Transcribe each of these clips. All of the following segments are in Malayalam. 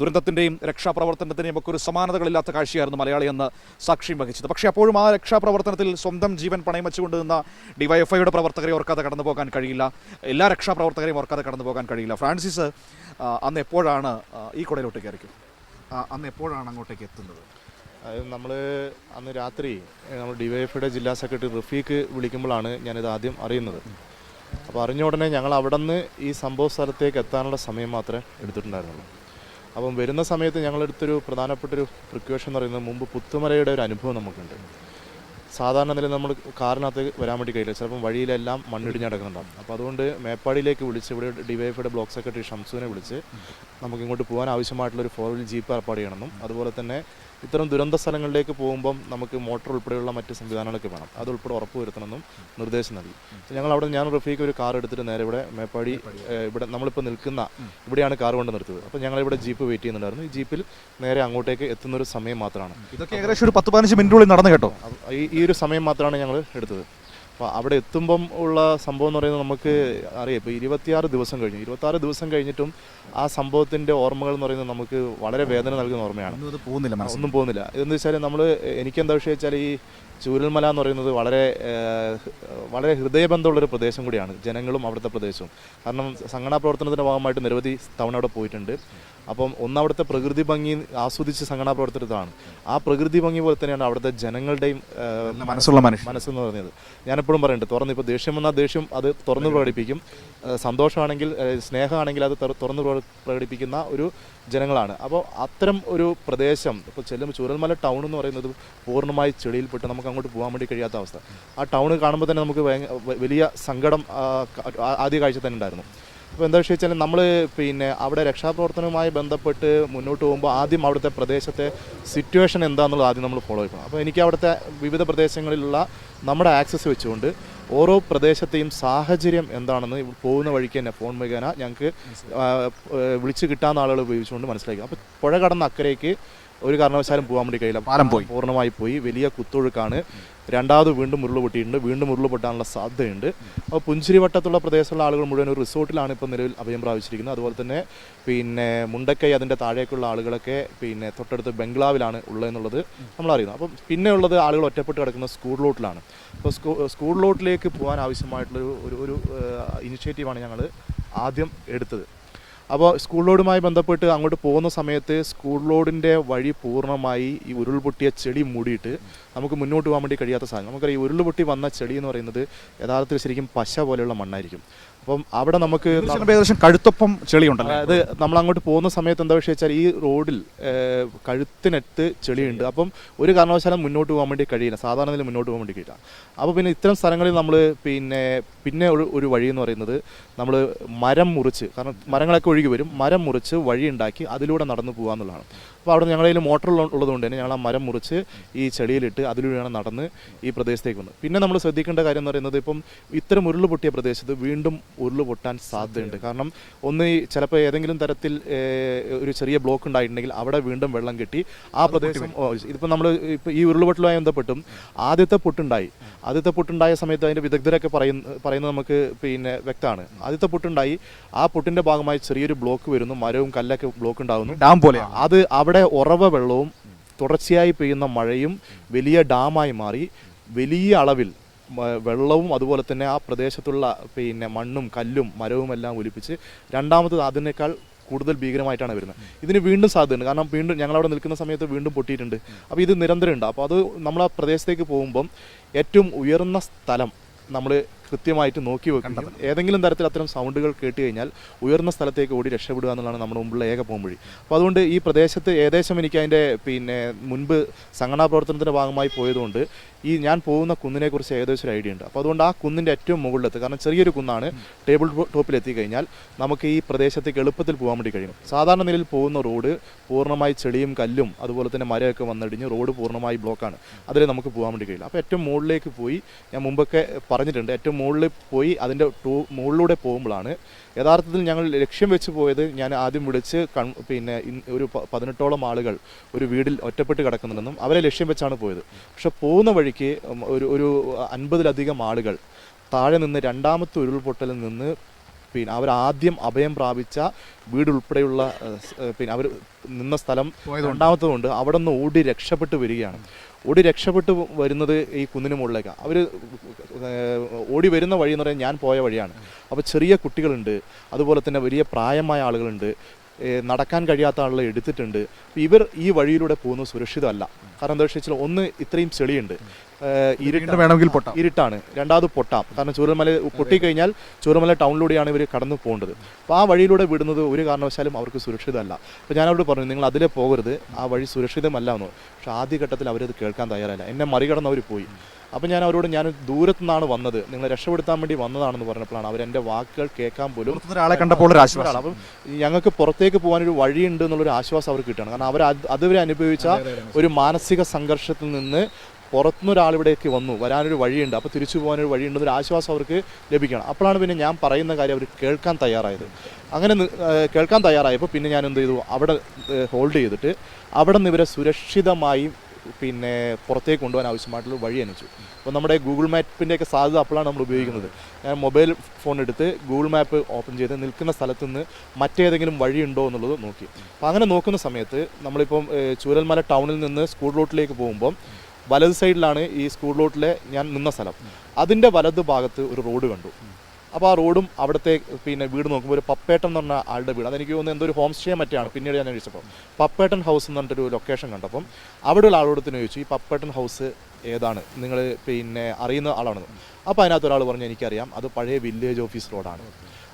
ദുരന്തത്തിന്റെയും രക്ഷാപ്രവർത്തനത്തിന്റെയും ഒക്കെ ഒരു സമാനതകളില്ലാത്ത കാഴ്ചയായിരുന്നു മലയാളി എന്ന് സാക്ഷ്യം വഹിച്ചത്. പക്ഷേ അപ്പോഴും ആ രക്ഷാപ്രവർത്തനത്തിൽ സ്വന്തം ജീവൻ പണയം വെച്ചുകൊണ്ട് നിന്ന ഡിവൈഎഫ്ഐയുടെ പ്രവർത്തകരെ ഓർക്കാതെ കടന്നു പോകാൻ കഴിയില്ല. എല്ലാ രക്ഷാപ്രവർത്തകരെയും ഓർക്കാതെ കടന്നു പോകാൻ കഴിയില്ല. ഫ്രാൻസിസ് അന്ന് എപ്പോഴാണ് ഈ കുടയിലോട്ട് കയറിക്കും? അന്ന് എപ്പോഴാണ് അങ്ങോട്ടേക്ക് എത്തുന്നത്? അതായത് നമ്മൾ അന്ന് രാത്രി നമ്മൾ ഡിവൈഎഫ്ഐയുടെ ജില്ലാ സെക്രട്ടറി റഫീഖ് വിളിക്കുമ്പോഴാണ് ഞാനിത് ആദ്യം അറിയുന്നത്. അപ്പോൾ അറിഞ്ഞ ഉടനെ ഞങ്ങൾ അവിടെ നിന്ന് ഈ സംഭവ സ്ഥലത്തേക്ക് എത്താനുള്ള സമയം മാത്രമേ എടുത്തിട്ടുണ്ടായിരുന്നുള്ളൂ. അപ്പം വരുന്ന സമയത്ത് ഞങ്ങളെടുത്തൊരു പ്രധാനപ്പെട്ട ഒരു പ്രിക്കോഷൻ എന്ന് പറയുന്നത് മുമ്പ് പുത്തുമലയുടെ ഒരു അനുഭവം നമുക്കുണ്ട്. സാധാരണ നില നമ്മൾ കാറിനകത്ത് വരാൻ വേണ്ടി കഴിയില്ല. ചിലപ്പം വഴിയിലെല്ലാം മണ്ണിടിഞ്ഞ് നടക്കുന്നുണ്ടാവും. അപ്പോൾ അതുകൊണ്ട് മേപ്പാടിയിലേക്ക് വിളിച്ച് ഇവിടെ ഡിവൈഎഫ്ഐയുടെ ബ്ലോക്ക് സെക്രട്ടറി ഷംസുവിനെ വിളിച്ച് നമുക്ക് ഇങ്ങോട്ട് പോകാൻ ആവശ്യമായിട്ടുള്ള ഒരു ഫോർ വീൽ ജീപ്പ് ഏർപ്പാട് ചെയ്യണമെന്നും അതുപോലെ തന്നെ ഇത്തരം ദുരന്ത സ്ഥലങ്ങളിലേക്ക് പോകുമ്പം നമുക്ക് മോട്ടോർ ഉൾപ്പെടെയുള്ള മറ്റ് സംവിധാനങ്ങളൊക്കെ വേണം. അത് ഉൾപ്പെടെ ഉറപ്പുവരുത്തണമെന്നും നിർദ്ദേശം നൽകി. ഞങ്ങൾ അവിടെ ഞാൻ റഫീഖ് ഒരു കാർ എടുത്തിട്ട് നേരെ ഇവിടെ മേപ്പാടി ഇവിടെ നമ്മളിപ്പോൾ നിൽക്കുന്ന ഇവിടെയാണ് കാർ കൊണ്ട് നിർത്തിയത്. അപ്പോൾ ഞങ്ങൾ ഇവിടെ ജീപ്പ് വെയിറ്റ് ചെയ്യുന്നുണ്ടായിരുന്നു. ഈ ജീപ്പിൽ നേരെ അങ്ങോട്ടേക്ക് എത്തുന്ന ഒരു സമയം മാത്രമാണ്. ഇതൊക്കെ ഏകദേശം ഒരു പത്ത് പതിനഞ്ച് മിനിറ്റുള്ളിൽ നടന്നു കേട്ടോ? ഈ ഈ ഒരു സമയം മാത്രമാണ് ഞങ്ങൾ എടുത്തത്. അപ്പോൾ അവിടെ എത്തുമ്പം ഉള്ള സംഭവം എന്ന് പറയുന്നത് നമുക്ക് അറിയാം. ഇപ്പോൾ ഇരുപത്തിയാറ് ദിവസം കഴിഞ്ഞു. ഇരുപത്താറ് ദിവസം കഴിഞ്ഞിട്ടും ആ സംഭവത്തിന്റെ ഓർമ്മകൾ എന്ന് പറയുന്നത് നമുക്ക് വളരെ വേദന നൽകുന്ന ഓർമ്മയാണ്. ഒന്നും പോകുന്നില്ല മനസ്സിൽ. ഒന്നും പോകുന്നില്ല. എന്ന് വെച്ചാൽ നമ്മൾ എനിക്കെന്താ വിഷയം വെച്ചാൽ ഈ ചൂരൽമല എന്ന് പറയുന്നത് വളരെ വളരെ ഹൃദയബന്ധമുള്ളൊരു പ്രദേശം കൂടിയാണ്. ജനങ്ങളും അവിടുത്തെ പ്രദേശവും. കാരണം സംഘടനാ പ്രവർത്തനത്തിന്റെ ഭാഗമായിട്ട് നിരവധി തവണ അവിടെ പോയിട്ടുണ്ട്. അപ്പം ഒന്ന് അവിടുത്തെ പ്രകൃതി ഭംഗി ആസ്വദിച്ച് സംഘടനാ പ്രവർത്തനത്തിലാണ്. ആ പ്രകൃതി ഭംഗി പോലെ തന്നെയാണ് അവിടുത്തെ ജനങ്ങളുടെയും മനസ്സുള്ള മനസ്സെന്ന് പറയുന്നത് ഞാനെപ്പോഴും പറയുന്നുണ്ട് തുറന്ന് ഇപ്പോൾ ദേഷ്യം വന്നാൽ ദേഷ്യം അത് തുറന്ന് പ്രകടിപ്പിക്കും. സന്തോഷമാണെങ്കിൽ സ്നേഹമാണെങ്കിൽ അത് തുറന്നു തുറന്ന് പ്രകടിപ്പിക്കുന്ന ഒരു ജനങ്ങളാണ്. അപ്പോൾ അത്തരം ഒരു പ്രദേശം ഇപ്പോൾ ചെല്ലുമ്പോൾ ചൂരൽമല ടൗൺ എന്ന് പറയുന്നത് പൂർണമായി ചെളിയിൽപ്പെട്ട് നമുക്ക് അങ്ങോട്ട് പോകാൻ വേണ്ടി കഴിയാത്ത അവസ്ഥ. ആ ടൗൺ കാണുമ്പോൾ തന്നെ നമുക്ക് വലിയ സങ്കടം ആദ്യ കാഴ്ച തന്നെ ഉണ്ടായിരുന്നു. അപ്പോൾ എന്താ വെച്ച് വെച്ചാൽ നമ്മൾ പിന്നെ അവിടെ രക്ഷാപ്രവർത്തനവുമായി ബന്ധപ്പെട്ട് മുന്നോട്ട് പോകുമ്പോൾ ആദ്യം അവിടുത്തെ പ്രദേശത്തെ സിറ്റുവേഷൻ എന്താണെന്നുള്ളത് ആദ്യം നമ്മൾ ഫോളോ ചെയ്യണം. അപ്പോൾ എനിക്ക് അവിടുത്തെ വിവിധ പ്രദേശങ്ങളിലുള്ള നമ്മുടെ ആക്സസ് വെച്ചുകൊണ്ട് ഓരോ പ്രദേശത്തെയും സാഹചര്യം എന്താണെന്ന് പോകുന്ന വഴിക്ക് തന്നെ ഫോൺ മുഖേന ഞങ്ങൾക്ക് വിളിച്ച് കിട്ടാവുന്ന ആളുകൾ ഉപയോഗിച്ചുകൊണ്ട് മനസ്സിലാക്കി. അപ്പോൾ പുഴ കടന്ന അക്കരയ്ക്ക് ഒരു കാരണവശാലും പോകാൻ വേണ്ടി കഴിയില്ല. പാലം പോയി. പൂർണമായി പോയി. വലിയ കുത്തൊഴുക്കാണ്. രണ്ടാമത് വീണ്ടും ഉരുൾ പൊട്ടിയിട്ടുണ്ട്. വീണ്ടും ഉരുൾ പൊട്ടാനുള്ള സാധ്യതയുണ്ട്. അപ്പോൾ പുഞ്ചിരി വട്ടത്തുള്ള പ്രദേശത്തുള്ള ആളുകൾ മുഴുവൻ ഒരു റിസോർട്ടിലാണ് ഇപ്പോൾ നിലവിൽ അഭയം പ്രാപിച്ചിരിക്കുന്നത്. അതുപോലെ തന്നെ പിന്നെ മുണ്ടക്കൈ അതിന്റെ താഴേക്കുള്ള ആളുകളൊക്കെ പിന്നെ തൊട്ടടുത്ത് ബംഗ്ലാവിലാണ് ഉള്ളതെന്നുള്ളത് നമ്മൾ അറിയുന്നു. അപ്പം പിന്നെ ഉള്ളത് ആളുകൾ ഒറ്റപ്പെട്ട് കിടക്കുന്ന സ്കൂൾ ലോട്ടിലാണ് അപ്പോൾ സ്കൂ സ്കൂൾ ലോട്ടിലേക്ക് പോകാൻ ആവശ്യമായിട്ടുള്ളൊരു ഒരു ഒരു ഇനിഷ്യേറ്റീവാണ് ഞങ്ങൾ ആദ്യം എടുത്തത്. അപ്പോൾ സ്കൂൾ ലോഡുമായി ബന്ധപ്പെട്ട് അങ്ങോട്ട് പോകുന്ന സമയത്ത് സ്കൂൾ ലോഡിന്റെ വഴി പൂർണമായി ഈ ഉരുൾപൊട്ടിയ ചെടി മൂടിയിട്ട് നമുക്ക് മുന്നോട്ട് പോകാൻ വേണ്ടി കഴിയാത്ത സാധനം. നമുക്കറിയാം ഈ ഉരുൾപൊട്ടി വന്ന ചെടി എന്ന് പറയുന്നത് യഥാർത്ഥത്തിൽ ശരിക്കും പശ പോലെയുള്ള മണ്ണായിരിക്കും. അപ്പം അവിടെ നമുക്ക് ഏകദേശം കഴുത്തൊപ്പം ചെളിയുണ്ടല്ലോ? അതായത് നമ്മൾ അങ്ങോട്ട് പോകുന്ന സമയത്ത് എന്താ വിഷയം വെച്ചാൽ ഈ റോഡിൽ കഴുത്തിനടുത്ത് ചെളിയുണ്ട്. അപ്പം ഒരു കാരണവശാലും മുന്നോട്ട് പോകാൻ വേണ്ടി കഴിയില്ല. സാധാരണ നില മുന്നോട്ട് പോകാൻ വേണ്ടി കഴിയില്ല. അപ്പോൾ പിന്നെ ഇത്തരം സ്ഥലങ്ങളിൽ നമ്മൾ പിന്നെ പിന്നെ ഒരു ഒരു വഴി എന്ന് പറയുന്നത് നമ്മൾ മരം മുറിച്ച് കാരണം മരങ്ങളൊക്കെ ഒഴുകി വരും. മരം മുറിച്ച് വഴി ഉണ്ടാക്കി അതിലൂടെ നടന്നു പോകുക എന്നുള്ളതാണ് അപ്പോൾ അവിടെ ഞങ്ങളുടെ കയ്യിൽ മോട്ടർ ഉള്ളതുകൊണ്ട് തന്നെ ഞങ്ങൾ ആ മരം മുറിച്ച് ഈ ചെടിയിലിട്ട് അതിലൂടെയാണ് നടന്ന് ഈ പ്രദേശത്തേക്ക് വന്നത്. പിന്നെ നമ്മൾ ശ്രദ്ധിക്കേണ്ട കാര്യം എന്ന് പറയുന്നത് ഇപ്പം ഇത്തരം ഉരുൾ പൊട്ടിയ പ്രദേശത്ത് വീണ്ടും ഉരുൾ പൊട്ടാൻ സാധ്യതയുണ്ട്. കാരണം ഒന്ന് ചിലപ്പോൾ ഏതെങ്കിലും തരത്തിൽ ഒരു ചെറിയ ബ്ലോക്ക് ഉണ്ടായിട്ടുണ്ടെങ്കിൽ അവിടെ വീണ്ടും വെള്ളം കെട്ടി ആ പ്രദേശം ഇതിപ്പോൾ നമ്മൾ ഇപ്പോൾ ഈ ഉരുൾപൊട്ടലുമായി ബന്ധപ്പെട്ടും ആദ്യത്തെ പൊട്ടുണ്ടായി. ആദ്യത്തെ പൊട്ടുണ്ടായ സമയത്ത് അതിന്റെ വിദഗ്ധരൊക്കെ പറയുന്ന പറയുന്നത് നമുക്ക് പിന്നെ വ്യക്തമാണ്. ആദ്യത്തെ പൊട്ടുണ്ടായി. ആ പൊട്ടിന്റെ ഭാഗമായി ചെറിയൊരു ബ്ലോക്ക് വരുന്നു. മരവും കല്ലൊക്കെ ബ്ലോക്ക് ഉണ്ടാകുന്നു ഡാം പോലെ അത് അവിടെ ഉറവ വെള്ളവും തുടർച്ചയായി പെയ്യുന്ന മഴയും വലിയ ഡാമായി മാറി. വലിയ അളവിൽ വെള്ളവും അതുപോലെ തന്നെ ആ പ്രദേശത്തുള്ള പിന്നെ മണ്ണും കല്ലും മരവും എല്ലാം ഒലിപ്പിച്ച് രണ്ടാമത് അതിനേക്കാൾ കൂടുതൽ ഭീകരമായിട്ടാണ് വരുന്നത്. ഇതിന് വീണ്ടും സാധ്യതയുണ്ട്. കാരണം വീണ്ടും ഞങ്ങളവിടെ നിൽക്കുന്ന സമയത്ത് വീണ്ടും പൊട്ടിയിട്ടുണ്ട്. അപ്പോൾ ഇത് നിരന്തരമുണ്ട്. അപ്പോൾ അത് നമ്മൾ ആ പ്രദേശത്തേക്ക് പോകുമ്പം ഏറ്റവും ഉയർന്ന സ്ഥലം നമ്മൾ കൃത്യമായിട്ട് നോക്കി വെക്കണം ഏതെങ്കിലും തരത്തിൽ അത്തരം സൗണ്ടുകൾ കേട്ട് കഴിഞ്ഞാൽ ഉയർന്ന സ്ഥലത്തേക്ക് ഓടി രക്ഷപ്പെടുക എന്നുള്ളതാണ് നമ്മുടെ മുമ്പുള്ള ഏക പോംവഴി. അപ്പോൾ അതുകൊണ്ട് ഈ പ്രദേശത്ത് ഏകദേശം എനിക്ക് അതിന്റെ പിന്നെ മുൻപ് സംഘടനാ പ്രവർത്തനത്തിന്റെ ഭാഗമായി പോയതുകൊണ്ട് ഈ ഞാൻ പോകുന്ന കുന്നിനെക്കുറിച്ച് ഏകദേശം ഒരു ഐഡിയ ഉണ്ട്. അപ്പോൾ അതുകൊണ്ട് ആ കുന്നിന്റെ ഏറ്റവും മുകളിലെത്ത് കാരണം ചെറിയൊരു കുന്നാണ് ടേബിൾ ടോപ്പിൽ എത്തിക്കഴിഞ്ഞാൽ നമുക്ക് ഈ പ്രദേശത്തേക്ക് എളുപ്പത്തിൽ പോകാൻ വേണ്ടി കഴിയും. സാധാരണ നിലയിൽ പോകുന്ന റോഡ് പൂർണമായി ചെളിയും കല്ലും അതുപോലെ തന്നെ മരമൊക്കെ വന്നടിഞ്ഞ് റോഡ് പൂർണമായി ബ്ലോക്കാണ്. അതിൽ നമുക്ക് പോകാൻ വേണ്ടി കഴിയില്ല. അപ്പോൾ ഏറ്റവും മുകളിലേക്ക് പോയി ഞാൻ മുമ്പൊക്കെ പറഞ്ഞിട്ടുണ്ട് ഏറ്റവും മുകളിൽ പോയി അതിന്റെ ടൂ മുകളിലൂടെ പോകുമ്പോഴാണ്. യഥാർത്ഥത്തിൽ ഞങ്ങൾ ലക്ഷ്യം വെച്ച് പോയത് ഞാൻ ആദ്യം വിളിച്ച് കൺ പിന്നെ ഒരു പതിനെട്ടോളം ആളുകൾ ഒരു വീടിൽ ഒറ്റപ്പെട്ട് കിടക്കുന്നുണ്ടെന്നും അവരെ ലക്ഷ്യം വെച്ചാണ് പോയത്. പക്ഷെ പോകുന്ന വഴിക്ക് ഒരു ഒരു അൻപതിലധികം ആളുകൾ താഴെ നിന്ന് രണ്ടാമത്തെ ഉരുൾപൊട്ടലിൽ നിന്ന് പിന്നെ അവർ ആദ്യം അഭയം പ്രാപിച്ച വീട് ഉൾപ്പെടെയുള്ള ഏഹ്, സ്- ഏഹ്, പിന്നെ അവർ നിന്ന സ്ഥലം രണ്ടാമത്തതുകൊണ്ട് അവിടെ നിന്ന് ഓടി രക്ഷപ്പെട്ട് വരികയാണ്. ഓടി രക്ഷപ്പെട്ട് വരുന്നത് ഈ കുന്നിന് മുകളിലേക്കാണ് അവർ ഓടി വരുന്ന വഴി എന്ന് പറയുന്നത് ഞാൻ പോയ വഴിയാണ്. അപ്പോൾ ചെറിയ കുട്ടികളുണ്ട് അതുപോലെ തന്നെ വലിയ പ്രായമായ ആളുകളുണ്ട് നടക്കാൻ കഴിയാത്ത ആളുകളെ എടുത്തിട്ടുണ്ട്. ഇവർ ഈ വഴിയിലൂടെ പോകുന്നത് സുരക്ഷിതമല്ല. കാരണം എന്താ വെച്ചാൽ ഒന്ന് ഇത്രയും ചെളിയുണ്ട്. ഇരുട്ട് വേണമെങ്കിൽ പൊട്ടാം. ഇരുട്ടാണ്. രണ്ടാമത് പൊട്ടാം. കാരണം ചൂരൽമല പൊട്ടിക്കഴിഞ്ഞാൽ ചൂരമല ടൗണിലൂടെയാണ് ഇവർ കടന്നു പോകേണ്ടത്. അപ്പോൾ ആ വഴിയിലൂടെ വിടുന്നത് ഒരു കാരണവശാലും അവർക്ക് സുരക്ഷിതമല്ല. അപ്പോൾ ഞാൻ അവരോട് പറഞ്ഞു നിങ്ങൾ അതിലെ പോകരുത്. ആ വഴി സുരക്ഷിതമല്ല എന്ന് പക്ഷേ ആദ്യഘട്ടത്തിൽ അവരത് കേൾക്കാൻ തയ്യാറല്ല. എന്നെ മറികടന്ന് അവർ പോയി. അപ്പോൾ ഞാൻ അവരോട് ഞാൻ ദൂരത്തു നിന്നാണ് വന്നത്. നിങ്ങളെ രക്ഷപ്പെടുത്താൻ വേണ്ടി വന്നതാണെന്ന് പറഞ്ഞപ്പോഴാണ് അവർ എന്റെ വാക്കുകൾ കേൾക്കാൻ പോലും ഒരാളെ കണ്ടപ്പോൾ ഒരു ആശ്വാസം. അപ്പം ഞങ്ങൾക്ക് പുറത്തേക്ക് പോകാനൊരു വഴിയുണ്ട് എന്നുള്ളൊരു ആശ്വാസം അവർക്ക് കിട്ടണം കാരണം അവർ അത് അതുവരെ അനുഭവിച്ച ഒരു മാനസിക സംഘർഷത്തിൽ നിന്ന് പുറത്തുനിന്നൊരാളിവിടേക്ക് വന്നു വരാനൊരു വഴിയുണ്ട്. അപ്പോൾ തിരിച്ചു പോകാനൊരു വഴിയുണ്ടെന്നൊരു ആശ്വാസം അവർക്ക് ലഭിക്കണം. അപ്പോഴാണ് പിന്നെ ഞാൻ പറയുന്ന കാര്യം അവർ കേൾക്കാൻ തയ്യാറായത്. അങ്ങനെ കേൾക്കാൻ തയ്യാറായപ്പോൾ പിന്നെ ഞാൻ എന്ത് ചെയ്തു? അവിടെ ഹോൾഡ് ചെയ്തിട്ട് അവിടെ നിന്ന് ഇവരെ സുരക്ഷിതമായി പിന്നെ പുറത്തേക്ക് കൊണ്ടുപോകാൻ ആവശ്യമായിട്ടുള്ള വഴി അന്വേഷിച്ചു. അപ്പോൾ നമ്മുടെ ഗൂഗിൾ മാപ്പിന്റെയൊക്കെ സാധ്യത അപ്പോഴാണ് നമ്മൾ ഉപയോഗിക്കുന്നത്. ഞാൻ മൊബൈൽ ഫോൺ എടുത്ത് ഗൂഗിൾ മാപ്പ് ഓപ്പൺ ചെയ്ത് നിൽക്കുന്ന സ്ഥലത്ത് നിന്ന് മറ്റേതെങ്കിലും വഴിയുണ്ടോ എന്നുള്ളത് നോക്കി. അപ്പോൾ അങ്ങനെ നോക്കുന്ന സമയത്ത് നമ്മളിപ്പം ചൂരൽമല ടൗണിൽ നിന്ന് സ്കൂൾ റോട്ടിലേക്ക് പോകുമ്പം വലത് സൈഡിലാണ് ഈ സ്കൂൾ റോട്ടിലെ ഞാൻ നിന്ന സ്ഥലം. അതിന്റെ വലത് ഭാഗത്ത് ഒരു റോഡ് കണ്ടു. അപ്പോൾ ആ റോഡും അവിടുത്തെ പിന്നെ വീട് നോക്കുമ്പോൾ ഒരു പപ്പേട്ടൻ എന്ന് പറഞ്ഞ ആളുടെ വീട്. അതെനിക്ക് തോന്നുന്നത് എന്തോ ഒരു ഹോം സ്റ്റേ മറ്റാണ്. പിന്നീട് ഞാൻ അന്വേഷിച്ചപ്പോൾ പപ്പേട്ടൻ ഹൗസ് എന്ന് പറഞ്ഞിട്ടൊരു ലൊക്കേഷൻ കണ്ടപ്പം അവിടെയുള്ള ആളോട് തന്നെ ചോദിച്ചു ഈ പപ്പേട്ടൻ ഹൗസ് ഏതാണ്? നിങ്ങൾ പിന്നെ അറിയുന്ന ആളാണെന്ന്. അപ്പോൾ അതിനകത്ത് ഒരാൾ പറഞ്ഞു എനിക്കറിയാം. അത് പഴയ വില്ലേജ് ഓഫീസ് റോഡാണ്.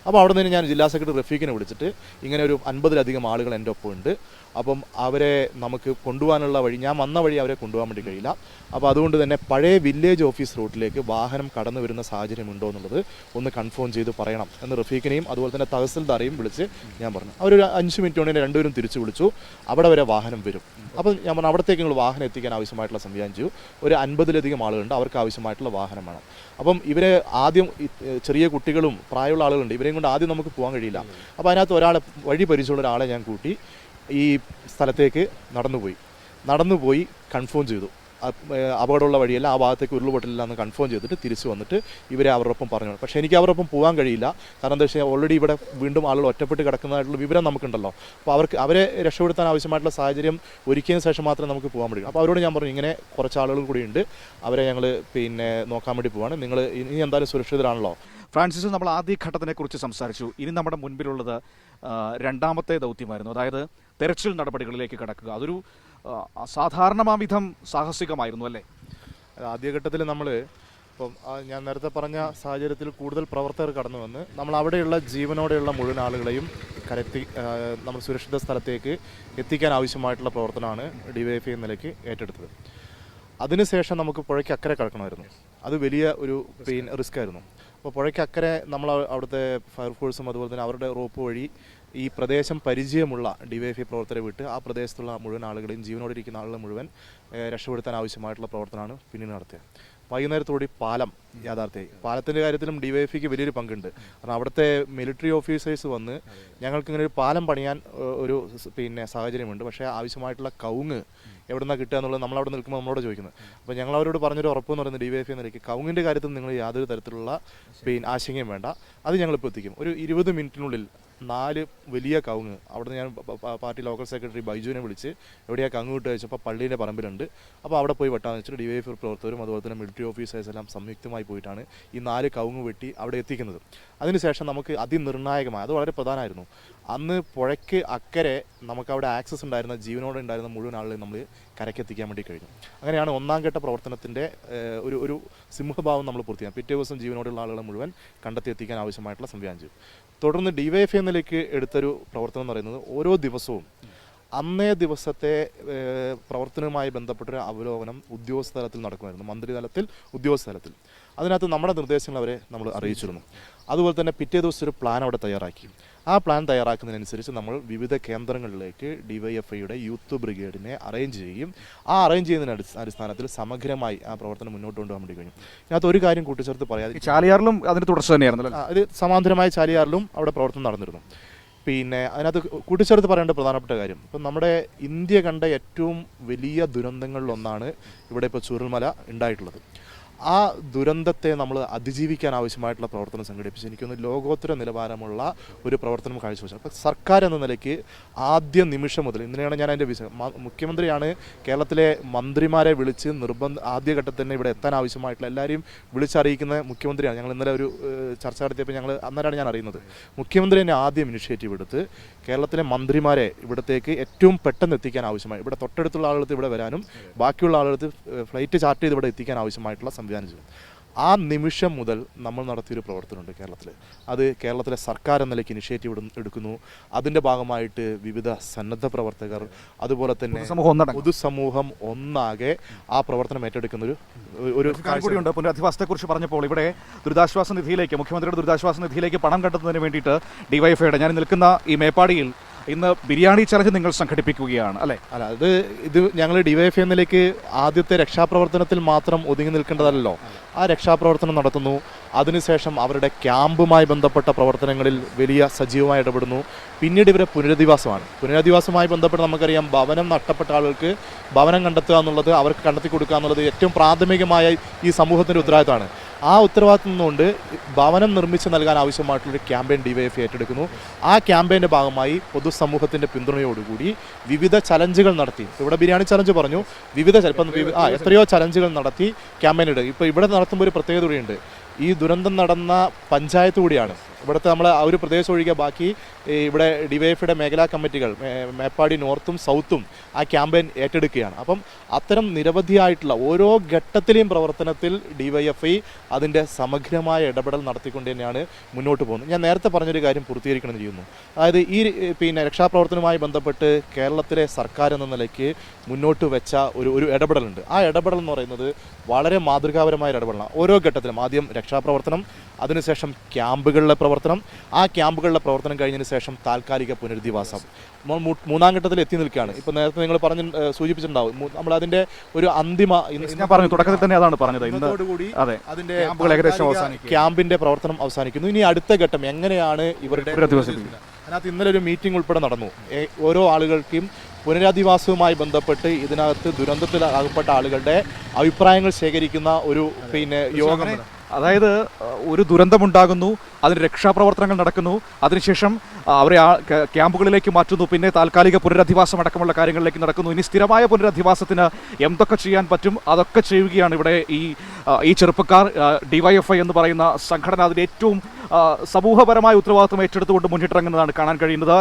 അപ്പോൾ അവിടെ നിന്ന് ഞാൻ ജില്ലാ സെക്രട്ടറി റഫീഖിനെ വിളിച്ചിട്ട് ഇങ്ങനെ ഒരു അൻപതിലധികം ആളുകൾ എന്റെ ഒപ്പം ഉണ്ട് അപ്പം അവരെ നമുക്ക് കൊണ്ടുപോകാനുള്ള വഴി ഞാൻ വന്ന വഴി അവരെ കൊണ്ടുപോകാൻ വേണ്ടി കഴിയില്ല. അപ്പോൾ അതുകൊണ്ട് തന്നെ പഴയ വില്ലേജ് ഓഫീസ് റൂട്ടിലേക്ക് വാഹനം കടന്നു വരുന്ന സാഹചര്യമുണ്ടോ എന്നുള്ളത് ഒന്ന് കൺഫേം ചെയ്ത് പറയണം എന്ന് റഫീഖിനെയും അതുപോലെ തന്നെ തഹസിൽദാറേയും വിളിച്ച് ഞാൻ പറഞ്ഞു. അവരൊരു അഞ്ച് മിനിറ്റ് കൊണ്ട് രണ്ടുപേരും തിരിച്ചു വിളിച്ചു. അവിടെ വരെ വാഹനം വരും. അപ്പം ഞാൻ പറഞ്ഞു അവിടത്തേക്ക് നിങ്ങൾ വാഹനം എത്തിക്കാൻ ആവശ്യമായിട്ടുള്ള സംവിധാനം ചെയ്യൂ. ഒരു അൻപതിലധികം ആളുകളുണ്ട് അവർക്ക് ആവശ്യമായിട്ടുള്ള വാഹനം വേണം. അപ്പം ഇവരെ ആദ്യം ചെറിയ കുട്ടികളും പ്രായമുള്ള ആളുകളുണ്ട് ഇവരെയും കൊണ്ട് ആദ്യം നമുക്ക് പോകാൻ കഴിയില്ല. അപ്പോൾ അതിനകത്ത് ഒരാളെ വഴി പരിചയമുള്ള ഒരാളെ ഞാൻ കൂട്ടി ഈ സ്ഥലത്തേക്ക് നടന്നുപോയി. നടന്നുപോയി കൺഫേം ചെയ്തു. അപകടമുള്ള വഴിയല്ല ആ ഭാഗത്തേക്ക് ഉരുൾപൊട്ടില്ല എന്ന് കൺഫേം ചെയ്തിട്ട് തിരിച്ചു വന്നിട്ട് ഇവരെ അവരുടെ ഒപ്പം പറഞ്ഞു. പക്ഷേ എനിക്ക് അവരുടെ ഒപ്പം പോകാൻ കഴിയില്ല. കാരണം എന്താ വെച്ചാൽ ഓൾറെഡി ഇവിടെ വീണ്ടും ആളുകൾ ഒറ്റപ്പെട്ട് കിടക്കുന്നതായിട്ടുള്ള വിവരം നമുക്കുണ്ടല്ലോ. അപ്പോൾ അവർക്ക് അവരെ രക്ഷപ്പെടുത്താൻ ആവശ്യമായിട്ടുള്ള സാഹചര്യം ഒരുക്കിയതിന് ശേഷം മാത്രമേ നമുക്ക് പോകാൻ പറ്റൂ അപ്പോൾ അവരോട് ഞാൻ പറഞ്ഞു ഇങ്ങനെ കുറച്ച് ആളുകൾ ഉണ്ട്. അവരെ ഞങ്ങൾ പിന്നെ നോക്കാൻ വേണ്ടി പോവാണ്. നിങ്ങൾ ഇനി എന്തായാലും സുരക്ഷിതരാണല്ലോ. ഫ്രാൻസിസ് നമ്മൾ ആദ്യ ഘട്ടത്തിനെ കുറിച്ച് സംസാരിച്ചു. ഇനി നമ്മുടെ മുൻപിലുള്ളത് രണ്ടാമത്തെ ദൗത്യമായിരുന്നു. അതായത് തെരച്ചിൽ നടപടികളിലേക്ക് കടക്കുക. അതൊരു ആ, അസാധാരണമാവിധം സാഹസികമായിരുന്നു അല്ലേ? ആദ്യഘട്ടത്തിൽ നമ്മൾ ഇപ്പം ഞാൻ നേരത്തെ പറഞ്ഞ സാഹചര്യത്തിൽ കൂടുതൽ പ്രവർത്തകർ കടന്നു വന്ന് നമ്മൾ അവിടെയുള്ള ജീവനോടെയുള്ള മുഴുവൻ ആളുകളെയും കരത്തി നമ്മൾ സുരക്ഷിത സ്ഥലത്തേക്ക് എത്തിക്കാൻ ആവശ്യമായിട്ടുള്ള പ്രവർത്തനമാണ് ഡിവൈഎഫ്ഐ എന്ന നിലയ്ക്ക് ഏറ്റെടുത്തത്. അതിനുശേഷം നമുക്ക് പുഴയ്ക്ക് അക്കരെ കിടക്കണമായിരുന്നു. അത് വലിയ ഒരു പെയിൻ റിസ്ക് ആയിരുന്നു അപ്പോൾ പുഴയ്ക്ക് അക്കരെ നമ്മൾ അവ- അവിടുത്തെ ഫയർഫോഴ്സും അതുപോലെ തന്നെ അവരുടെ റോപ്പ് വഴി ഈ പ്രദേശം പരിചയമുള്ള ഡിവൈഎഫ്ഐ പ്രവർത്തകരെ വിട്ട് ആ പ്രദേശത്തുള്ള മുഴുവൻ ആളുകളെയും ജീവനോടെ ഇരിക്കുന്ന ആളുകളെ മുഴുവൻ രക്ഷപ്പെടുത്താൻ ആവശ്യമായിട്ടുള്ള പ്രവർത്തനമാണ് പിന്നീട് നടത്തിയത്. വൈകുന്നേരത്തോടി പാലം യാഥാർത്ഥ്യമായി. പാലത്തിന്റെ കാര്യത്തിലും ഡിവൈഎഫ്ഐക്ക് വലിയൊരു പങ്കുണ്ട്. കാരണം അവിടുത്തെ മിലിറ്ററി ഓഫീസേഴ്സ് വന്ന് ഞങ്ങൾക്ക് ഇങ്ങനെ ഒരു പാലം പണിയാൻ ഒരു പിന്നെ സാഹചര്യമുണ്ട്. പക്ഷേ ആവശ്യമായിട്ടുള്ള കവുങ്ങ് എവിടെ നിന്നാണ് കിട്ടുക എന്നുള്ളത് നമ്മൾ അവിടെ നിൽക്കുമ്പോൾ നമ്മളോട് ചോദിക്കുന്നത്. അപ്പോൾ ഞങ്ങൾ അവരോട് പറഞ്ഞൊരു ഉറപ്പ് എന്ന് പറയുന്നത് ഡിവൈഎഫ്ഐ നിലയ്ക്ക് കവുങ്ങിന്റെ കാര്യത്തിൽ നിങ്ങൾ യാതൊരു തരത്തിലുള്ള പിന്നെ ആശങ്കയും വേണ്ട. അത് ഞങ്ങളിപ്പോൾ എത്തിക്കും. ഒരു ഇരുപത് മിനിറ്റിനുള്ളിൽ നാല് വലിയ കവുങ്ങ്. അവിടെ ഞാൻ പാർട്ടി ലോക്കൽ സെക്രട്ടറി ബൈജുവിനെ വിളിച്ച് എവിടെയാ കങ്ങ് വിട്ട് വെച്ചപ്പോൾ പള്ളീന്റെ പറമ്പിലുണ്ട്. അപ്പോൾ അവിടെ പോയി വെട്ടാന്ന് വെച്ചിട്ട് ഡിവൈഎഫ് പ്രവർത്തകരും അതുപോലെ തന്നെ മിലിറ്ററി ഓഫീസേഴ്സ് എല്ലാം സംയുക്തമായി പോയിട്ടാണ് ഈ നാല് കവുങ്ങ് വെട്ടി അവിടെ എത്തിക്കുന്നത്. അതിനുശേഷം നമുക്ക് അതിനിർണായകമായ അത് വളരെ പ്രധാനമായിരുന്നു. അന്ന് പുഴയ്ക്ക് അക്കരെ നമുക്ക് അവിടെ ആക്സസ് ഉണ്ടായിരുന്ന ജീവനോടെ ഉണ്ടായിരുന്ന മുഴുവൻ ആളുകളെയും നമ്മൾ കരയ്ക്ക് എത്തിക്കാൻ വേണ്ടി കഴിഞ്ഞു അങ്ങനെയാണ് ഒന്നാം ഘട്ട പ്രവർത്തനത്തിന്റെ ഒരു ഒരു സിംഹഭാവം നമ്മൾ പൂർത്തിയാണ് പിറ്റേ ദിവസം ജീവനോടുള്ള ആളുകളെ മുഴുവൻ കണ്ടെത്തിയെത്തിക്കാൻ ആവശ്യമായിട്ടുള്ള സംവിധാനം ചെയ്തു. തുടർന്ന് ഡിവൈഎഫ് നിലയ്ക്ക് എടുത്തൊരു പ്രവർത്തനം എന്ന് പറയുന്നത് ഓരോ ദിവസവും അന്നേ ദിവസത്തെ പ്രവർത്തനവുമായി ബന്ധപ്പെട്ടൊരു അവലോകനം ഉദ്യോഗസ്ഥ തലത്തിൽ നടക്കുമായിരുന്നു. മന്ത്രി തലത്തിൽ ഉദ്യോഗസ്ഥ തലത്തിൽ അതിനകത്ത് നമ്മുടെ നിർദ്ദേശങ്ങൾ അവരെ നമ്മൾ അറിയിച്ചിരുന്നു. അതുപോലെ തന്നെ പിറ്റേ ദിവസം ഒരു പ്ലാൻ അവിടെ തയ്യാറാക്കി. ആ പ്ലാൻ തയ്യാറാക്കുന്നതിനനുസരിച്ച് നമ്മൾ വിവിധ കേന്ദ്രങ്ങളിലേക്ക് ഡിവൈഎഫ്ഐയുടെ യൂത്ത് ബ്രിഗേഡിനെ അറേഞ്ച് ചെയ്യും. ആ അറേഞ്ച് ചെയ്യുന്നതിന് അടിസ്ഥ- അടിസ്ഥാനത്തിൽ സമഗ്രമായി ആ പ്രവർത്തനം മുന്നോട്ട് കൊണ്ടുപോകാൻ വേണ്ടി കഴിഞ്ഞു ഇതിനകത്ത് ഒരു കാര്യം കൂട്ടിച്ചേർത്ത് പറയാതെ ഈ ചാലിയാറിലും അതിന് തുടർച്ച തന്നെയായിരുന്നു അത് സമാന്തരമായ ചാലിയാറിലും അവിടെ പ്രവർത്തനം നടന്നിരുന്നു. പിന്നെ അതിനകത്ത് കൂട്ടിച്ചേർത്ത് പറയേണ്ട പ്രധാനപ്പെട്ട കാര്യം ഇപ്പം നമ്മുടെ ഇന്ത്യ കണ്ട ഏറ്റവും വലിയ ദുരന്തങ്ങളിലൊന്നാണ് ഇവിടെ ഇപ്പോൾ ചുരുൾമല ഉണ്ടായിട്ടുള്ളത്. ആ ദുരന്തത്തെ നമ്മൾ അതിജീവിക്കാൻ ആവശ്യമായിട്ടുള്ള പ്രവർത്തനം സംഘടിപ്പിച്ച്. എനിക്കൊന്ന് ലോകോത്തര നിലവാരമുള്ള ഒരു പ്രവർത്തനം കാഴ്ചവെച്ചു. അപ്പോൾ സർക്കാർ എന്ന നിലയ്ക്ക് ആദ്യ നിമിഷം മുതൽ ഇന്നലെയാണ് ഞാൻ അതിന്റെ വിഷയം മുഖ്യമന്ത്രിയാണ് കേരളത്തിലെ മന്ത്രിമാരെ വിളിച്ച് നിർബന്ധ ആദ്യഘട്ടത്തിൽ തന്നെ ഇവിടെ എത്താൻ ആവശ്യമായിട്ടുള്ള എല്ലാവരെയും വിളിച്ചറിയിക്കുന്ന മുഖ്യമന്ത്രിയാണ്. ഞങ്ങൾ ഇന്നലെ ഒരു ചർച്ച നടത്തിയപ്പോൾ ഞങ്ങൾ അന്നേരമാണ് ഞാൻ അറിയുന്നത്. മുഖ്യമന്ത്രി തന്നെ ആദ്യം ഇനിഷ്യേറ്റീവ് എടുത്ത് കേരളത്തിലെ മന്ത്രിമാരെ ഇവിടത്തേക്ക് ഏറ്റവും പെട്ടെന്ന് എത്തിക്കാൻ ആവശ്യമായി. ഇവിടെ തൊട്ടടുത്തുള്ള ആളുകൾക്ക് ഇവിടെ വരാനും ബാക്കിയുള്ള ആളുകൾക്ക് ഫ്ലൈറ്റ് ചാർട്ട് ചെയ്ത് ഇവിടെ എത്തിക്കാൻ ആവശ്യമായിട്ടുള്ള സംവിധാനം ചെയ്യും ആ നിമിഷം മുതൽ നമ്മൾ നടത്തിയൊരു പ്രവർത്തനമുണ്ട് കേരളത്തിൽ അത് കേരളത്തിലെ സർക്കാർ എന്ന നിലയ്ക്ക് ഇനിഷ്യേറ്റീവ് എടു- എടുക്കുന്നു. അതിന്റെ ഭാഗമായിട്ട് വിവിധ സന്നദ്ധ പ്രവർത്തകർ അതുപോലെ തന്നെ പൊതുസമൂഹം ഒന്നാകെ ആ പ്രവർത്തനം ഏറ്റെടുക്കുന്ന ഒരു ഒരു കൂടിയുണ്ട്. പുനരധിവാസത്തെക്കുറിച്ച് പറഞ്ഞപ്പോൾ ഇവിടെ ദുരിതാശ്വാസ നിധിയിലേക്ക് മുഖ്യമന്ത്രിയുടെ ദുരിതാശ്വാസ നിധിയിലേക്ക് പണം കണ്ടെത്തുന്നതിന് വേണ്ടിയിട്ട് ഡിവൈഫൈയുടെ ഞാൻ നിൽക്കുന്ന ഈ മേപ്പാടിയിൽ ഇന്ന് ബിരിയാണി ചലഞ്ച് നിങ്ങൾ സംഘടിപ്പിക്കുകയാണ് അല്ലേ? അല്ല അത് ഇത് ഞങ്ങൾ ഡിവൈഎഫ് എന്നിലേക്ക് ആദ്യത്തെ രക്ഷാപ്രവർത്തനത്തിൽ മാത്രം ഒതുങ്ങി നിൽക്കേണ്ടതല്ലോ ആ രക്ഷാപ്രവർത്തനം നടത്തുന്നു. അതിനുശേഷം അവരുടെ ക്യാമ്പുമായി ബന്ധപ്പെട്ട പ്രവർത്തനങ്ങളിൽ വലിയ സജീവമായി ഇടപെടുന്നു. പിന്നീട് ഇവരെ പുനരധിവാസമാണ്. പുനരധിവാസവുമായി ബന്ധപ്പെട്ട് നമുക്കറിയാം ഭവനം നഷ്ടപ്പെട്ട ആളുകൾക്ക് ഭവനം കണ്ടെത്തുക എന്നുള്ളത് അവർക്ക് കണ്ടെത്തി കൊടുക്കുക എന്നുള്ളത് ഏറ്റവും പ്രാഥമികമായ ഈ സമൂഹത്തിന്റെ ഉത്തരവാദിത്തമാണ്. ആ ഉത്തരവാദിത്വം നിന്നുകൊണ്ട് ഭവനം നിർമ്മിച്ച് നൽകാൻ ആവശ്യമായിട്ടുള്ളൊരു ക്യാമ്പയിൻ ഡിവൈഎഫ് ഏറ്റെടുക്കുന്നു. ആ ക്യാമ്പയിന്റെ ഭാഗമായി പൊതുസമൂഹത്തിന്റെ പിന്തുണയോടുകൂടി വിവിധ ചലഞ്ചുകൾ നടത്തി. ഇവിടെ ബിരിയാണി ചലഞ്ച് പറഞ്ഞു. വിവിധ ഇപ്പം ആ എത്രയോ ചലഞ്ചുകൾ നടത്തി ക്യാമ്പയിൻ ഇടുക ഇപ്പോൾ ഇവിടെ നടത്തുമ്പോൾ ഒരു പ്രത്യേകത കൂടിയുണ്ട്. ഈ ദുരന്തം നടന്ന പഞ്ചായത്ത് കൂടിയാണ്. ഇവിടുത്തെ നമ്മൾ ആ ഒരു പ്രദേശം ഒഴികെ ബാക്കി ഇവിടെ ഡിവൈഎഫിയുടെ മേഖലാ കമ്മിറ്റികൾ മേപ്പാടി നോർത്തും സൗത്തും ആ ക്യാമ്പയിൻ ഏറ്റെടുക്കുകയാണ്. അപ്പം അത്തരം നിരവധിയായിട്ടുള്ള ഓരോ ഘട്ടത്തിലെയും പ്രവർത്തനത്തിൽ ഡിവൈഎഫ്ഐ അതിന്റെ സമഗ്രമായ ഇടപെടൽ നടത്തിക്കൊണ്ട് തന്നെയാണ് മുന്നോട്ട് പോകുന്നത്. ഞാൻ നേരത്തെ പറഞ്ഞൊരു കാര്യം പൂർത്തീകരിക്കണം ചെയ്യുന്നു. അതായത് ഈ പിന്നെ രക്ഷാപ്രവർത്തനവുമായി ബന്ധപ്പെട്ട് കേരളത്തിലെ സർക്കാർ എന്ന നിലയ്ക്ക് മുന്നോട്ട് വെച്ച ഒരു ഒരു ഇടപെടലുണ്ട്. ആ ഇടപെടൽ എന്ന് പറയുന്നത് വളരെ മാതൃകാപരമായ ഒരു ഇടപെടലാണ്. ഓരോ ഘട്ടത്തിലും ആദ്യം രക്ഷാപ്രവർത്തനം അതിനുശേഷം ക്യാമ്പുകളിലെ പ്രവർത്തനം ആ ക്യാമ്പുകളിലെ പ്രവർത്തനം കഴിഞ്ഞതിന് ശേഷം താൽക്കാലിക പുനരധിവാസം. നമ്മൾ മൂന്നാം ഘട്ടത്തിൽ എത്തി നിൽക്കുകയാണ്. ഇപ്പൊ നേരത്തെ നിങ്ങൾ പറഞ്ഞ് സൂചിപ്പിച്ചിട്ടുണ്ടാവും. നമ്മൾ അതിന്റെ ഒരു അന്തിമ പറഞ്ഞു തുടക്കത്തിൽ തന്നെ അതാണ് പറഞ്ഞത്. ഇന്നോടുകൂടി അതെ അതിന്റെ. ക്യാമ്പിന്റെ പ്രവർത്തനം അവസാനിക്കുന്നു. ഇനി അടുത്ത ഘട്ടം എങ്ങനെയാണ് ഇവരുടെ. അതിനകത്ത് ഇന്നലെ ഒരു മീറ്റിംഗ് ഉൾപ്പെടെ നടന്നു. ഓരോ ആളുകൾക്കും പുനരധിവാസവുമായി ബന്ധപ്പെട്ട് ഇതിനകത്ത് ദുരന്തത്തിൽ അകപ്പെട്ട ആളുകളുടെ അഭിപ്രായങ്ങൾ ശേഖരിക്കുന്ന ഒരു പിന്നെ യോഗം. അതായത് ഒരു ദുരന്തമുണ്ടാകുന്നു അതിന് രക്ഷാപ്രവർത്തനങ്ങൾ നടക്കുന്നു അതിനുശേഷം അവരെ ആ ക്യാമ്പുകളിലേക്ക് മാറ്റുന്നു പിന്നെ താൽക്കാലിക പുനരധിവാസം അടക്കമുള്ള കാര്യങ്ങളിലേക്ക് നടക്കുന്നു. ഇനി സ്ഥിരമായ പുനരധിവാസത്തിന് എന്തൊക്കെ ചെയ്യാൻ പറ്റും അതൊക്കെ ചെയ്യുകയാണ് ഇവിടെ ഈ ഈ ചെറുപ്പക്കാർ ഡിവൈഎഫ്ഐ എന്ന് പറയുന്ന സംഘടന അതിന്റെ ഏറ്റവും സമൂഹപരമായ ഉത്തരവാദിത്വം ഏറ്റെടുത്തുകൊണ്ട് മുന്നിട്ടിറങ്ങുന്നതാണ് കാണാൻ കഴിയുന്നത്.